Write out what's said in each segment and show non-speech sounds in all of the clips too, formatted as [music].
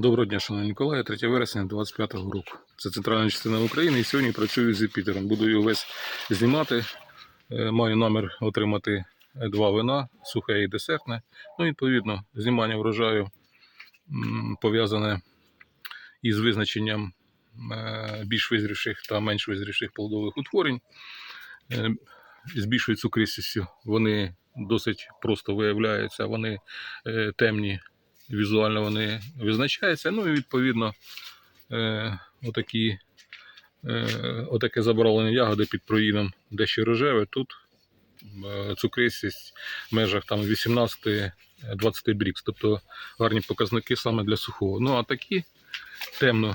Доброго дня, шановні колеги, 3 вересня 25 року. Це центральна частина України і сьогодні працюю з Юпітером. Буду його весь знімати. Е, Маю намір отримати два вина, сухе і десертне. Ну, відповідно, знімання врожаю пов'язане із визначенням е, більш визрівших та менш визрівших плодових утворень. Е, З більшою цукристістю вони досить просто виявляються, вони темні візуально вони визначаються. Ну і відповідно е, отакі, е, отаке забарвлення ягоди під проїдом дещо рожеве. Тут е, цукристість в межах там 18-20 брікс, тобто гарні показники саме для сухого. Ну а такі темно,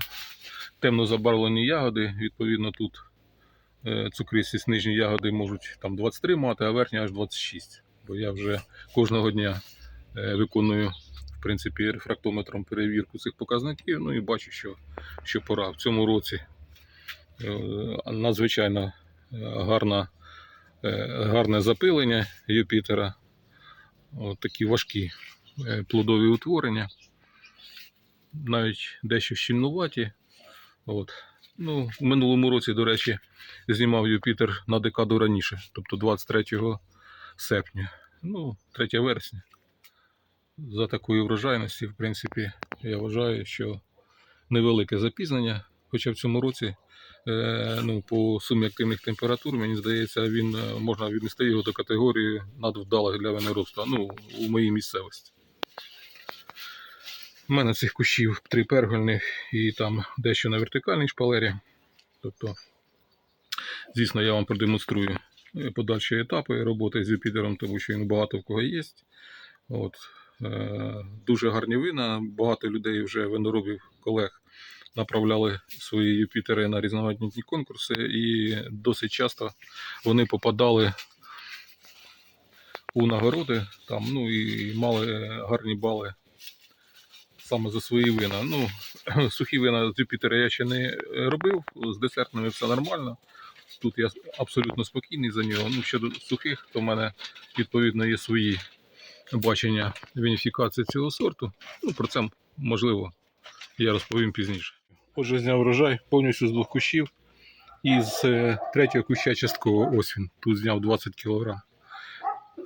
темно забарвлені ягоди, відповідно, тут цукристість нижні ягоди можуть там 23 мати, а верхні аж 26. Бо я вже кожного дня виконую в принципі, рефрактометром перевірку цих показників. Ну і бачу, що, що пора. В цьому році е, надзвичайно е, гарна, е, гарне запилення Юпітера. От такі важкі плодові утворення. Навіть дещо щільнуваті. От. Ну, в минулому році, до речі, знімав Юпітер на декаду раніше, тобто 23 серпня. Ну, 3 вересня за такої врожайності, в принципі, я вважаю, що невелике запізнення. Хоча в цьому році, е, ну, по сумі активних температур, мені здається, він е, можна віднести його до категорії надвдалих для виноросту, ну, у моїй місцевості. У мене цих кущів три пергольних і там дещо на вертикальній шпалері. Тобто, звісно, я вам продемонструю е, подальші етапи роботи з Юпітером, тому що він багато в кого є. От, Дуже гарні вина. Багато людей вже виноробів колег направляли свої Юпітери на різноманітні конкурси, і досить часто вони попадали у нагороди там, ну і мали гарні бали саме за свої вина. Ну, [clears throat] сухі вина з Юпітера я ще не робив, з десертними все нормально. Тут я абсолютно спокійний за нього. Ну, щодо сухих, то в мене відповідно є свої бачення вініфікації цього сорту. Ну, про це можливо я розповім пізніше. Отже, зняв врожай повністю з двох кущів. І з е, третього куща частково ось він. Тут зняв 20 кг.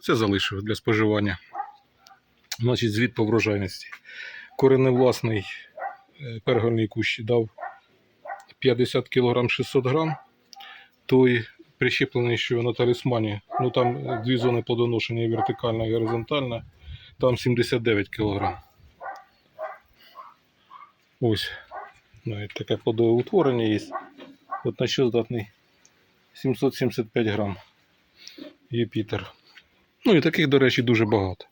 Це залишив для споживання. Значить, звіт по врожайності. Кореневласний е, пергольний кущ дав 50 кг 600 грам. Той прищеплений, що на талісмані, ну там дві зони плодоношення вертикальна і горизонтальна, там 79 кг. Ось навіть таке плодове утворення є. От на що здатний 775 грам Юпітер. Ну і таких, до речі, дуже багато.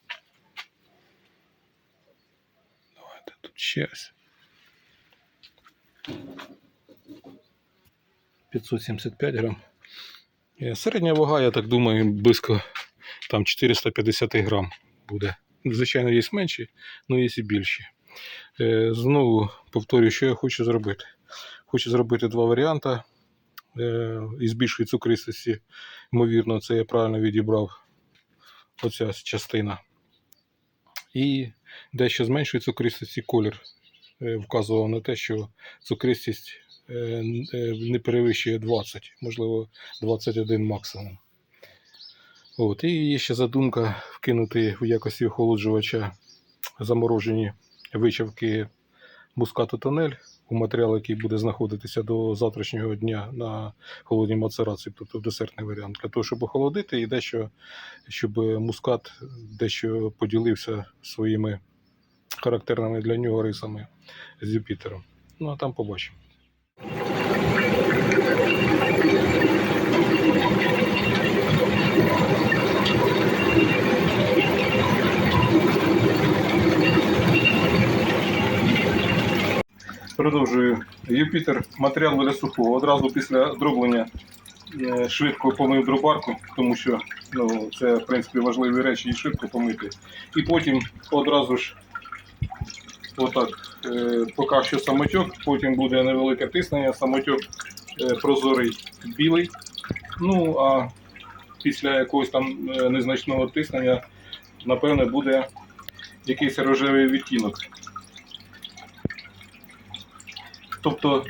Давайте тут ще ось. 575 грам. Е, Середня вага, я так думаю, близько там 450 грам буде. Звичайно, є менші, але є і більші. Е, Знову повторюю, що я хочу зробити. Хочу зробити два варіанти е, із більшої цукристості. Ймовірно, це я правильно відібрав оця частина. І дещо з меншої цукристості колір вказував на те, що цукристість не перевищує 20, можливо, 21 максимум. От, і є ще задумка вкинути в якості охолоджувача заморожені вичавки мускату тонель у матеріал, який буде знаходитися до завтрашнього дня на холодній мацерації, тобто десертний варіант, для того, щоб охолодити і дещо, щоб мускат дещо поділився своїми характерними для нього рисами з Юпітером. Ну а там побачимо. Продовжую. Юпітер матеріал для сухого. Одразу після дроблення е, швидко помив дробарку, тому що ну, це в принципі важливі речі і швидко помити. І потім одразу ж отак, е, поки що самотьок, потім буде невелике тиснення, самотьок е, прозорий білий. Ну а після якогось там незначного тиснення, напевне, буде якийсь рожевий відтінок. Тобто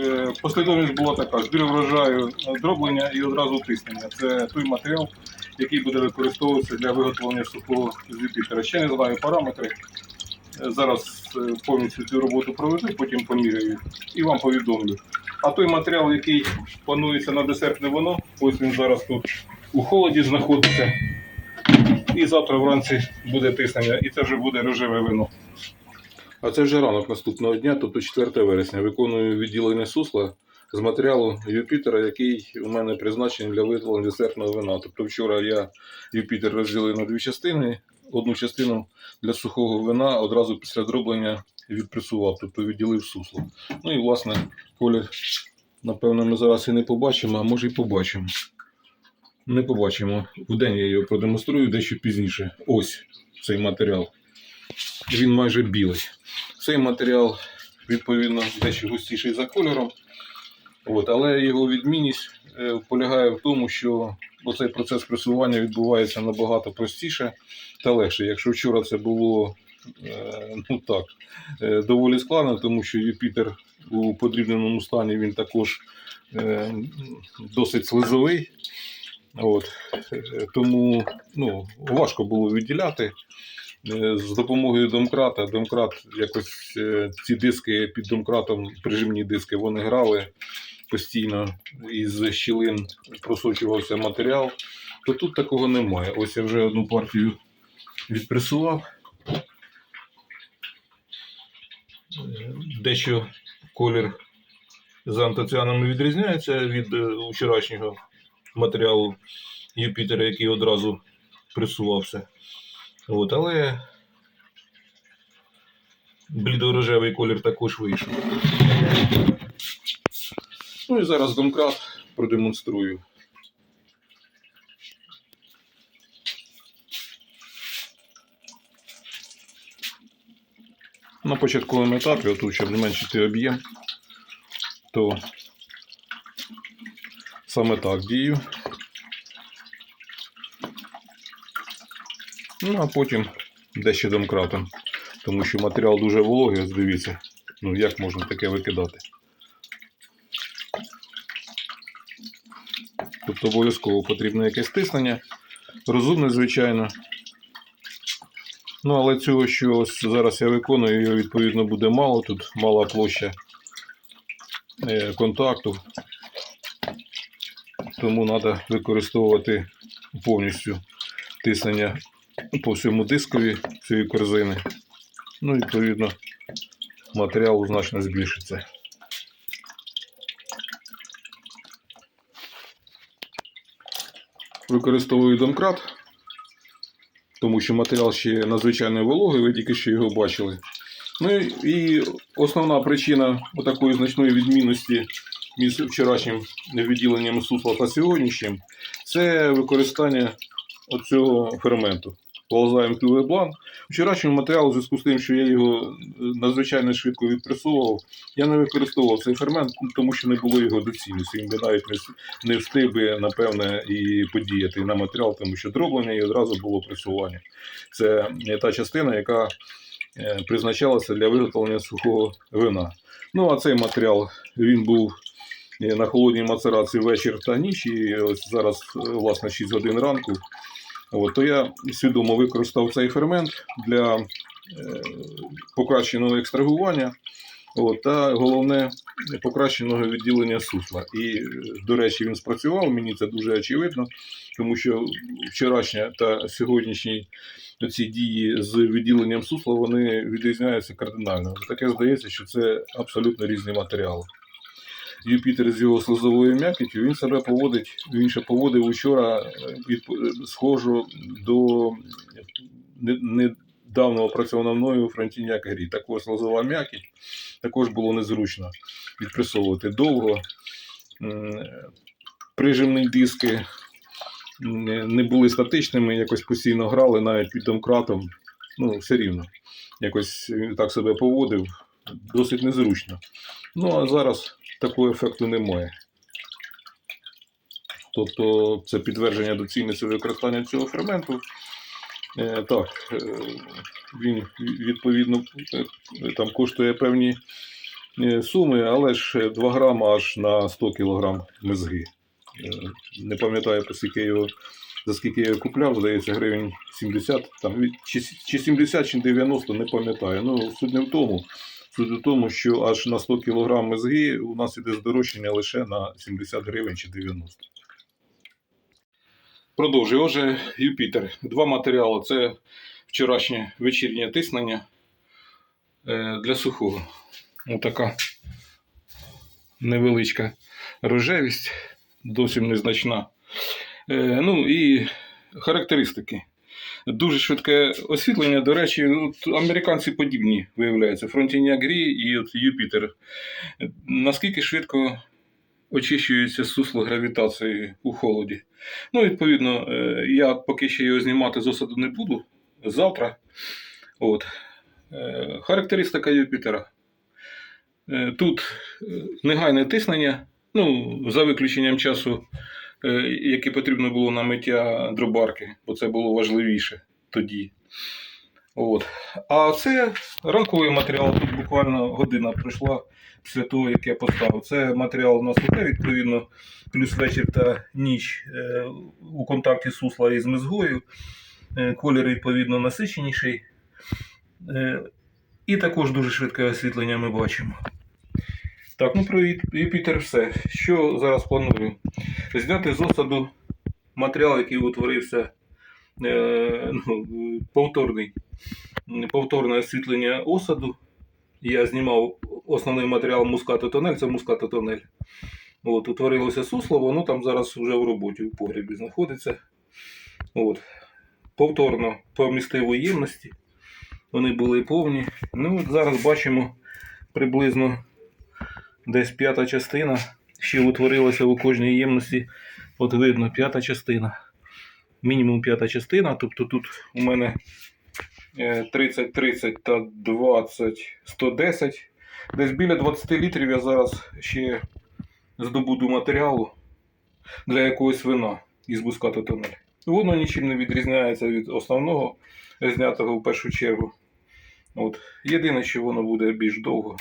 е, послідовність була така: збір врожаю, е, дроблення і одразу тиснення. Це той матеріал, який буде використовуватися для виготовлення сухого з Юпітера. Ще не знаю параметри. Е, Зараз повністю цю роботу проведу, потім поміряю і вам повідомлю. А той матеріал, який планується на десертне воно, ось він зараз тут у холоді знаходиться. І завтра вранці буде тиснення, і це вже буде рожеве вино. А це вже ранок наступного дня, тобто 4 вересня. Виконую відділення сусла з матеріалу Юпітера, який у мене призначений для виготовлення десертного вина. Тобто вчора я Юпітер розділив на дві частини. Одну частину для сухого вина одразу після дроблення відпресував, тобто відділив сусло. Ну і власне колір, напевно, ми зараз і не побачимо, а може і побачимо. Не побачимо. Вдень я його продемонструю дещо пізніше. Ось цей матеріал. Він майже білий. Цей матеріал, відповідно, дещо густіший за кольором. От, але його відмінність е, полягає в тому, що оцей процес пресування відбувається набагато простіше та легше. Якщо вчора це було е, ну так, е, доволі складно, тому що Юпітер у подрібненому стані він також досить слизовий. От, тому ну, важко було відділяти. Е, З допомогою домкрата, домкрат якось е, ці диски під домкратом, прижимні диски, вони грали постійно із щілин просочувався матеріал, то тут такого немає. Ось я вже одну партію відпресував. Дещо колір з антоціанами відрізняється від е, вчорашнього матеріалу Юпітера, який одразу пресувався. От, але блідорожевий колір також вийшов. Ну і зараз домкрат продемонструю. На початковому етапі, отут, щоб зменшити об'єм, то саме так дію. Ну, а потім дещо домкратом. Тому що матеріал дуже вологий, ось дивіться. Ну як можна таке викидати? Тобто обов'язково потрібно якесь тиснення. Розумне, звичайно. Ну, але цього, що ось зараз я виконую, його відповідно буде мало. Тут мала площа е, контакту. Тому треба використовувати повністю тиснення по всьому дискові цієї корзини. Ну, і відповідно, матеріал значно збільшиться. Використовую домкрат, тому що матеріал ще надзвичайно вологий, ви тільки що його бачили. Ну і основна причина такої значної відмінності між вчорашнім відділенням сусла та сьогоднішнім це використання оцього ферменту. Полазаємо блан. Вчорашньому матеріалу, в зв'язку з тим, що я його е, надзвичайно швидко відпресовував, я не використовував цей фермент, тому що не було його доцільності. Він би навіть не, встиг би, напевне, і подіяти на матеріал, тому що дроблення і одразу було пресування. Це е, та частина, яка е, призначалася для виготовлення сухого вина. Ну а цей матеріал він був на холодній мацерації вечір та ніч, і ось зараз, власне, 6 годин ранку. От, то я свідомо використав цей фермент для е, покращеного екстрагування. От, та головне покращеного відділення сусла. І, е, до речі, він спрацював, мені це дуже очевидно, тому що вчорашня та сьогоднішні ці дії з відділенням сусла вони відрізняються кардинально. Таке здається, що це абсолютно різні матеріали. Юпітер з його слизовою м'якістю, він себе поводить, він ще поводив учора е, від, схожу до не- недавно опрацьованого мною Франтіняк грі. Також слизова м'якість, також було незручно відпресовувати довго. Прижимні диски не були статичними, якось постійно грали навіть під домкратом. Ну, все рівно. Якось так себе поводив, досить незручно. Ну, а зараз такого ефекту немає. Тобто це підтвердження доцільності використання цього ферменту. Е, так, е, він відповідно е, там коштує певні е, суми, але ж 2 грама аж на 100 кг мезги. Е, Не пам'ятаю, його, за скільки я його купляв, здається, гривень 70, там, чи, чи 70, чи 90, не пам'ятаю. Ну, суть не в тому. Суть у тому, що аж на 100 кг мезги у нас іде здорожчання лише на 70 гривень чи 90. Продовжую. Отже, Юпітер. Два матеріали. Це вчорашнє вечірнє тиснення е, для сухого. Отака невеличка рожевість, зовсім незначна. Е, Ну і характеристики. Дуже швидке освітлення. До речі, от американці подібні виявляються. Фронтіняк Грі і от Юпітер. Наскільки швидко очищується сусло гравітації у холоді? Ну, відповідно, е, я поки ще його знімати з осаду не буду. Завтра. От. Е, Характеристика Юпітера. Е, Тут негайне тиснення, ну, за виключенням часу, е, яке потрібно було на миття дробарки, бо це було важливіше тоді. От. А це ранковий матеріал, тут буквально година пройшла після того, як я поставив. Це матеріал на сухе, відповідно, плюс вечір та ніч е, у контакті сусла із мезгою. Е, Колір, відповідно, насиченіший. І також дуже швидке освітлення ми бачимо. Так, ну про Юпітер все. Що зараз планую? Зняти з осаду матеріал, який утворився е, ну, повторний, повторне освітлення осаду. Я знімав основний матеріал мускатотонель, це мускатотонель. От, утворилося сусло, воно там зараз вже в роботі в погрібі знаходиться. От. Повторно помістив у ємності. Вони були повні. Ну, от зараз бачимо приблизно десь п'ята частина. Ще утворилася у кожній ємності. От видно, п'ята частина. Мінімум п'ята частина. Тобто тут у мене е, 30, 30 та 20, 110. Десь біля 20 літрів я зараз ще здобуду матеріалу для якогось вина із бускато тонель. Воно нічим не відрізняється від основного, знятого в першу чергу. От. Єдине, що воно буде більш довго.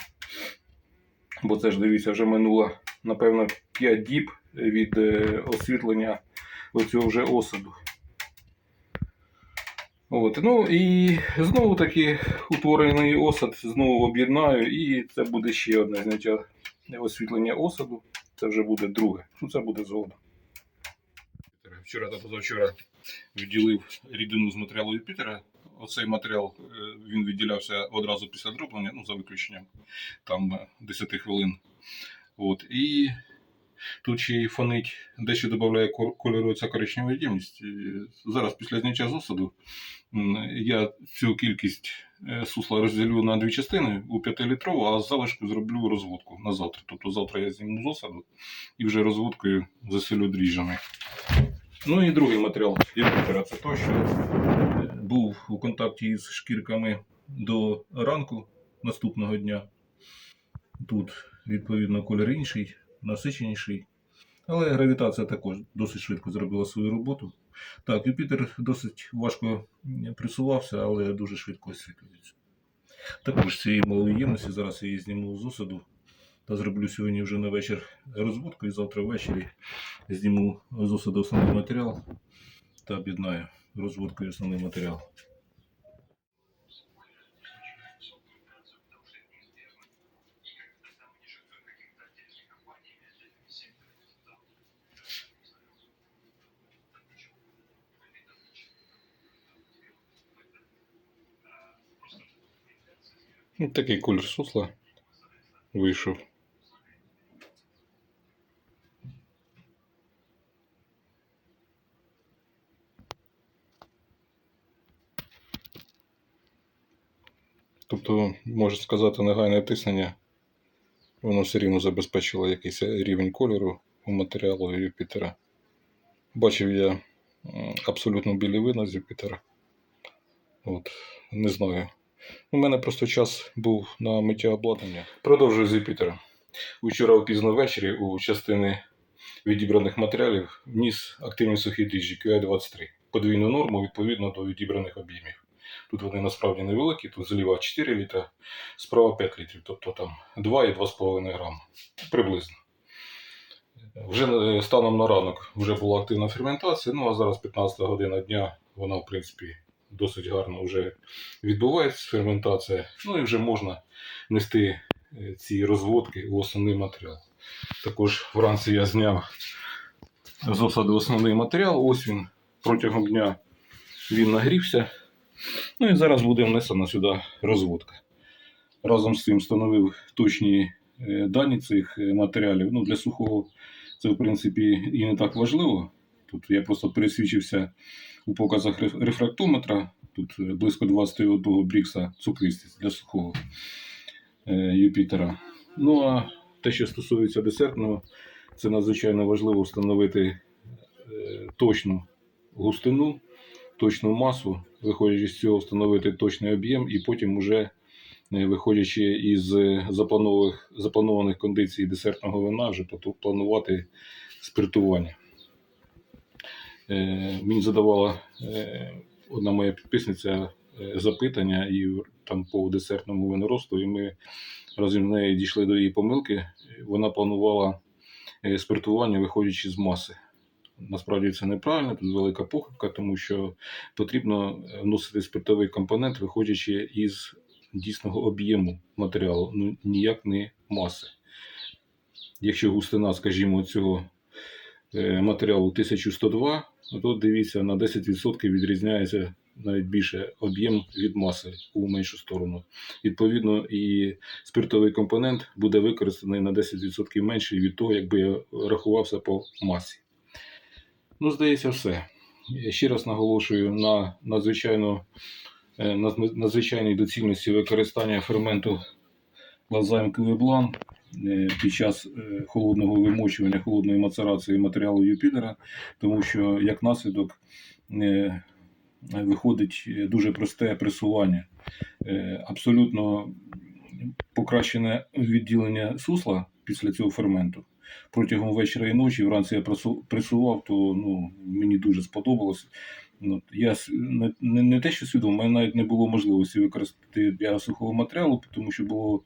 Бо це ж дивіться, вже минуло, напевно, 5 діб від е, освітлення оцього вже осаду. От. Ну і знову таки утворений осад знову об'єднаю, і це буде ще одне зняття освітлення осаду. Це вже буде друге. Ну, це буде згодом. Вчора та позавчора відділив рідину з матеріалу Юпітера. Оцей матеріал е, він відділявся одразу після дроблення, ну, за виключенням там е, 10 хвилин. От. І тут ще й фонить, дещо додає кольору ця коричнева ємність. Зараз після зняття з осаду я цю кількість е, сусла розділю на дві частини у 5-літрову, а залишку зроблю розводку на завтра. Тобто завтра я зніму з осаду і вже розводкою засилю дріжджами. Ну і другий матеріал Юпітера це той, що е, був у контакті з шкірками до ранку наступного дня. Тут, відповідно, колір інший, насиченіший. Але гравітація також досить швидко зробила свою роботу. Так, Юпітер досить важко присувався, але дуже швидко освітлюється. Також цієї малої ємності зараз я її зніму з осаду та зроблю сьогодні вже на вечір розводку і завтра ввечері зніму з осаду основний матеріал та об'єднаю розводкою основний матеріал. Ну, такий колір сусла вийшов. Тобто, можна сказати, негайне тиснення, воно все рівно забезпечило якийсь рівень кольору у матеріалу Юпітера. Бачив я абсолютно білі вина з Юпітера. От, не знаю. У мене просто час був на миття обладнання. Продовжую з Юпітера. Учора пізно ввечері у частини відібраних матеріалів вніс активні сухі дріжджі QI-23. Подвійну норму відповідно до відібраних об'ємів. Тут вони насправді невеликі, тут зліва 4 літра, справа 5 літрів, тобто там 2 і 2,5 грама. Приблизно. Вже е, станом на ранок вже була активна ферментація, ну а зараз 15 година дня, вона, в принципі, досить гарно вже відбувається ферментація. Ну і вже можна нести е, ці розводки у основний матеріал. Також вранці я зняв з осади основний матеріал. Ось він протягом дня він нагрівся. Ну і зараз буде внесена сюди розводка. Разом з цим встановив точні е, дані цих е, матеріалів. Ну, для сухого це, в принципі, і не так важливо. Тут я просто пересвідчився у показах рефрактометра. Тут е, близько 21 брікса цукристість для сухого Юпітера. Ну а те, що стосується десертного, це надзвичайно важливо встановити точну густину, точну масу, виходячи з цього, встановити точний об'єм, і потім уже е, виходячи із е, запланованих, запланованих кондицій десертного вина, вже планувати спиртування. Е, Мені задавала одна моя підписниця запитання і там по десертному виноросту, і ми разом з нею дійшли до її помилки. Вона планувала спиртування, виходячи з маси. Насправді це неправильно, тут велика похибка, тому що потрібно е, вносити спиртовий компонент, виходячи із дійсного об'єму матеріалу, ну ніяк не маси. Якщо густина, скажімо, цього е, матеріалу 1102, то дивіться, на 10% відрізняється навіть більше об'єм від маси у меншу сторону. Відповідно, і спиртовий компонент буде використаний на 10% менший від того, якби я рахувався по масі. Ну, здається, все. Я Ще раз наголошую на надзвичайно е, надзвичайній доцільності використання ферменту лазайм квеблан е, під час е, холодного вимочування, холодної мацерації матеріалу Юпітера, тому що як наслідок виходить дуже просте пресування. Абсолютно покращене відділення сусла після цього ферменту. Протягом вечора і ночі, вранці я пресу- пресував, то ну, мені дуже сподобалось. Ну, я не, не, не те, що свідомо, мене навіть не було можливості використати для сухого матеріалу, тому що було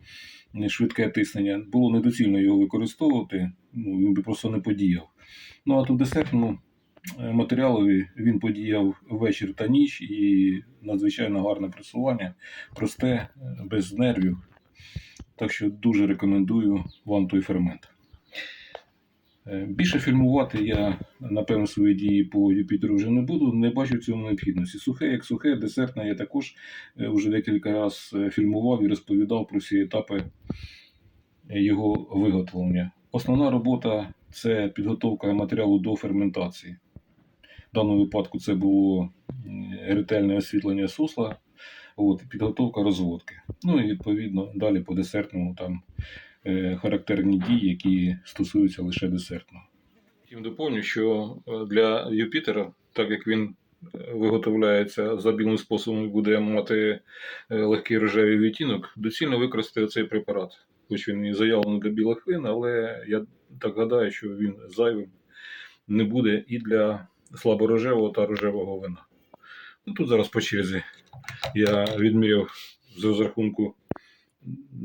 швидке тиснення. Було недоцільно його використовувати, ну, він би просто не подіяв. Ну а тут десертному е, матеріалові він подіяв вечір та ніч і надзвичайно гарне пресування, просте, е, без нервів. Так що дуже рекомендую вам той фермент. Е, Більше фільмувати я, напевно, свої дії по Юпітеру вже не буду, не бачу в цьому необхідності. Сухе, як сухе, десертне я також е, вже декілька разів фільмував і розповідав про всі етапи е, його виготовлення. Основна робота це підготовка матеріалу до ферментації. В даному випадку це було ретельне освітлення сусла, от, підготовка розводки. Ну і відповідно далі по десертному там е, характерні дії, які стосуються лише десертного. Втім, доповню, що е, для Юпітера, так як він е, виготовляється за білим способом буде мати е, легкий рожевий відтінок, доцільно використати цей препарат. Хоч він і заявлений для білих вин, але я так гадаю, що він зайвим не буде і для слаборожевого та рожевого вина. Ну, тут зараз по черзі я відміряв з розрахунку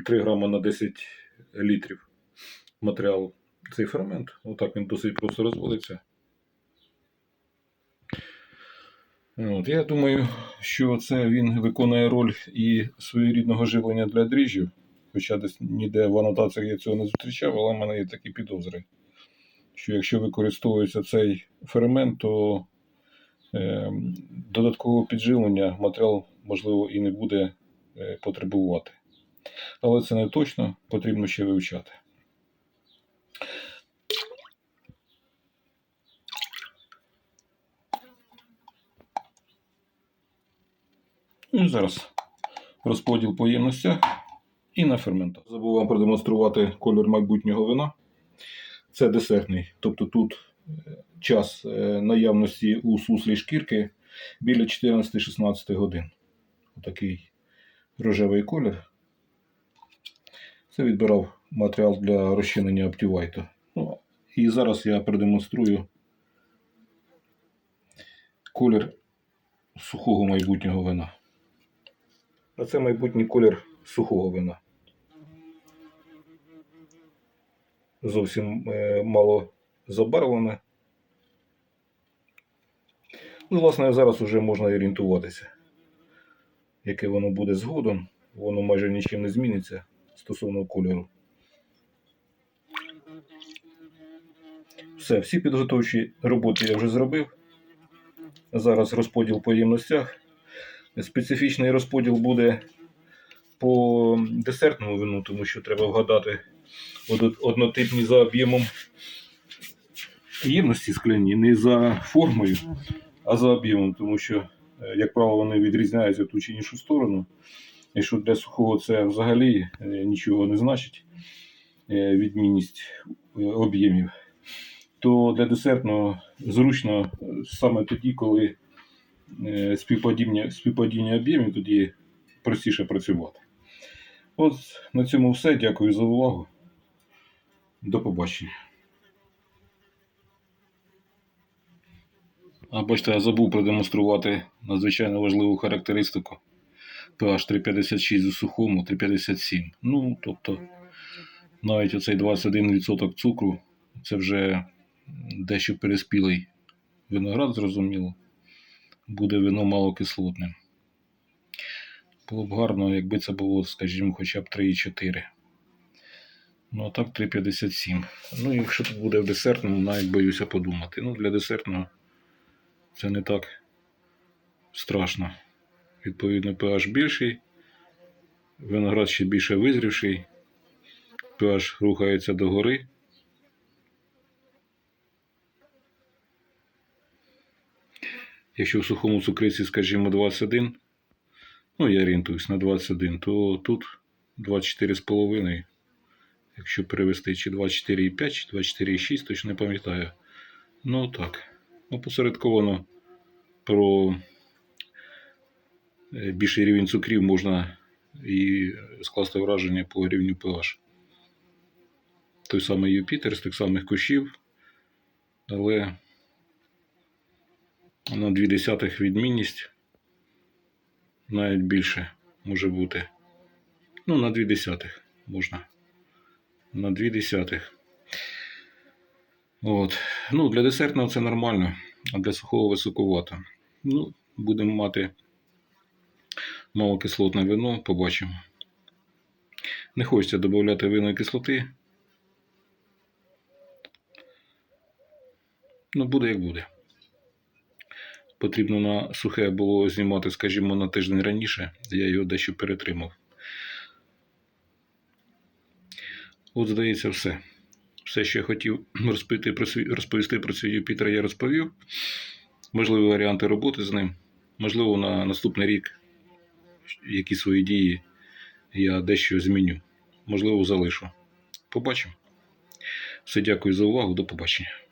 3 грама на 10 літрів матеріалу цей фермент. Отак він досить просто розводиться. От, я думаю, що це він виконує роль і своєрідного живлення для дріжджів. Хоча десь ніде в анотаціях я цього не зустрічав, але в мене є такі підозри, що якщо використовується цей фермент, то е, додаткового підживлення матеріал, можливо, і не буде е, потребувати. Але це не точно, потрібно ще вивчати. Ну зараз розподіл по ємностях і на ферментах. Забув вам продемонструвати колір майбутнього вина. Це десертний. Тобто тут е, час е, наявності у суслі шкірки біля 14-16 годин. Отакий рожевий колір. Це відбирав матеріал для розчинення Optivite. Ну, і зараз я продемонструю колір сухого майбутнього вина. А це майбутній колір сухого вина. Зовсім е, мало забарвлене. Ну, власне, зараз вже можна орієнтуватися, яке воно буде згодом. Воно майже нічим не зміниться стосовно кольору. Все, всі підготовчі роботи я вже зробив. Зараз розподіл по ємностях. Специфічний розподіл буде по десертному вину, тому що треба вгадати однотипні за об'ємом ємності скляні, не за формою, а за об'ємом, тому що, е, як правило, вони відрізняються в ту чи іншу сторону. І що для сухого це взагалі е, нічого не значить, е, відмінність е, об'ємів, то для десертного зручно саме тоді, коли співпадіння, співпадіння об'ємів, тоді простіше працювати. От на цьому все. Дякую за увагу. До побачення. А бачите, я забув продемонструвати надзвичайно важливу характеристику. pH 356 у сухому, 357. Ну, тобто, навіть оцей 21% цукру це вже дещо переспілий виноград, зрозуміло. Буде вино малокислотним. Було б гарно, якби це було, скажімо, хоча б 3,4. Ну, а так 3,57. Ну, якщо буде в десертному, навіть боюся подумати. Ну, для десертного це не так страшно. Відповідно, pH більший, виноград ще більше визрівший, pH рухається догори. Якщо в сухому цукриці, скажімо, 21, ну я орієнтуюсь на 21, то тут 24,5. Якщо перевести чи 24,5, чи 24,6, точно не пам'ятаю. Ну так. Ну, посередковано про більший рівень цукрів можна і скласти враження по рівню pH. Той самий Юпітер з тих самих кущів, але на 2 десятих відмінність навіть більше може бути. Ну, на 2 десятих можна. На 2 десятих. От. Ну, для десертного це нормально, а для сухого високовато. Ну, будемо мати малокислотне вино, побачимо. Не хочеться додати винної кислоти. Ну, буде як буде. Потрібно на сухе було знімати, скажімо, на тиждень раніше. Я його дещо перетримав. От, здається, все. Все, що я хотів розповісти про свій, розповісти про цей Юпітер, я розповів. Можливі варіанти роботи з ним. Можливо, на наступний рік які свої дії я дещо зміню. Можливо, залишу. Побачимо. Все, дякую за увагу. До побачення.